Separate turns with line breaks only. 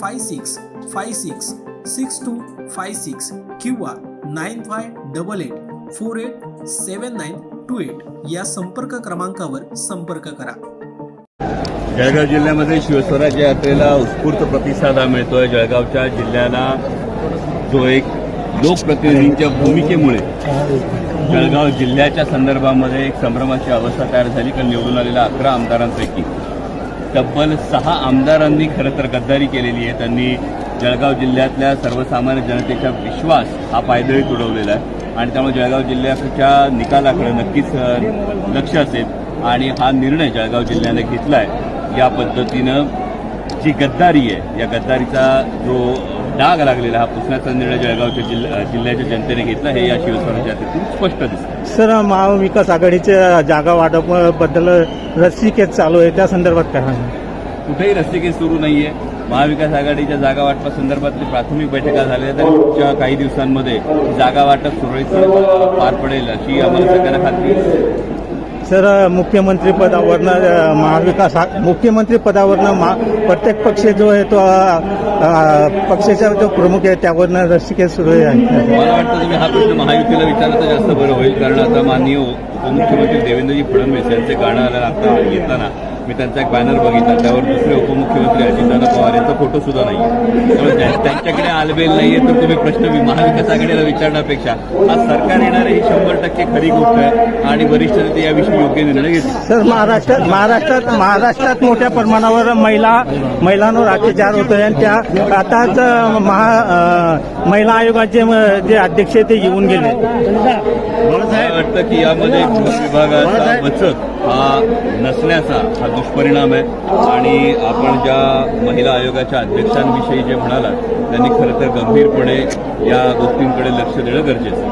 five six five six six two five six किंवा nine five double eight four eight seven nine two eight या संपर्क क्रमांकावर संपर्क करा.
जळगाव जिल्ह्यामध्ये शिवस्वराज्य यात्रेला उत्स्फूर्त प्रतिसाद हा मिळतोय. जळगावच्या जिल्ह्याला जो एक लोकप्रतिनिधींच्या भूमिकेमुळे जळगाव जिल्ह्याच्या संदर्भामध्ये एक संभ्रमाची अवस्था तयार झाली. कारण निवडून आलेल्या अकरा आमदारांपैकी तब्बल सहा आमदारांनी खरं तर गद्दारी केलेली आहे. त्यांनी जळगाव जिल्ह्यातल्या सर्वसामान्य जनतेचा विश्वास हा पायदळी उडवलेला आहे. आणि त्यामुळे जळगाव जिल्ह्याच्या निकालाकडे नक्कीच लक्ष असेल. आणि हा निर्णय जळगाव जिल्ह्याने घेतला आहे या पद्धतीनं जी गद्दारी आहे या गद्दारीचा जो डाग लागलेला हा पुसण्याचा निर्णय जळगावच्या जिल्ह्या जिल्ह्याच्या जनतेने घेतला हे या यात्रेतून स्पष्ट दिसतं
सर महाविकास आघाडीच्या जागा वाटपाबद्दल रस्सीकेस चालू आहे त्या संदर्भात काय
कुठेही रस्तिकेस सुरू नाहीये. महाविकास आघाडीच्या जागा वाटपासंदर्भातली प्राथमिक बैठका झाल्या तर पुढच्या काही दिवसांमध्ये जागा वाटप सुरळीत पार पडेल अशी आम्हाला सगळ्यांना खात्री आहे.
सर मुख्यमंत्री पदावरनं महाविकास मुख्यमंत्री पदावरनं मा प्रत्येक पक्ष जो आहे तो पक्षाचा जो प्रमुख आहे त्यावरनं रस्सीकेस सुरू आहे.
मला वाटतं तुम्ही हा प्रश्न महायुतीला विचारला तर जास्त बरं होईल. कारण आता माननीय उपमुख्यमंत्री देवेंद्रजी फडणवीस यांचे गाणं आता येताना मी त्यांचा एक बॅनर बघितला. त्यावर दुसरे उपमुख्यमंत्री अजितदादा पवार यांचा फोटो सुद्धा नाही त्यामुळे त्यांच्याकडे आलबेल नाहीये तर तुम्ही प्रश्न वि- महाविकास आघाडीला विचारण्यापेक्षा. आज सरकार येणार ही शंभर टक्के खरी गोष्ट आहे. आणि वरिष्ठ नेते याविषयी योग्य निर्णय घेतील.
सर महाराष्ट्रात महाराष्ट्रात महाराष्ट्रात मोठ्या प्रमाणावर महिला महिलांवर अत्याचार होत आहे आणि त्या आताच महा महिला आयोगाचे जे अध्यक्ष ते येऊन गेले.
वाटतं की यामध्ये कृषी विभागाचा बचत हा नसण्याचा हा दुष्परिणाम आहे. आणि आपण ज्या महिला आयोगाच्या अध्यक्षांविषयी जे म्हणालात त्यांनी खरं तर गंभीरपणे या गोष्टींकडे लक्ष देणं गरजेचं आहे.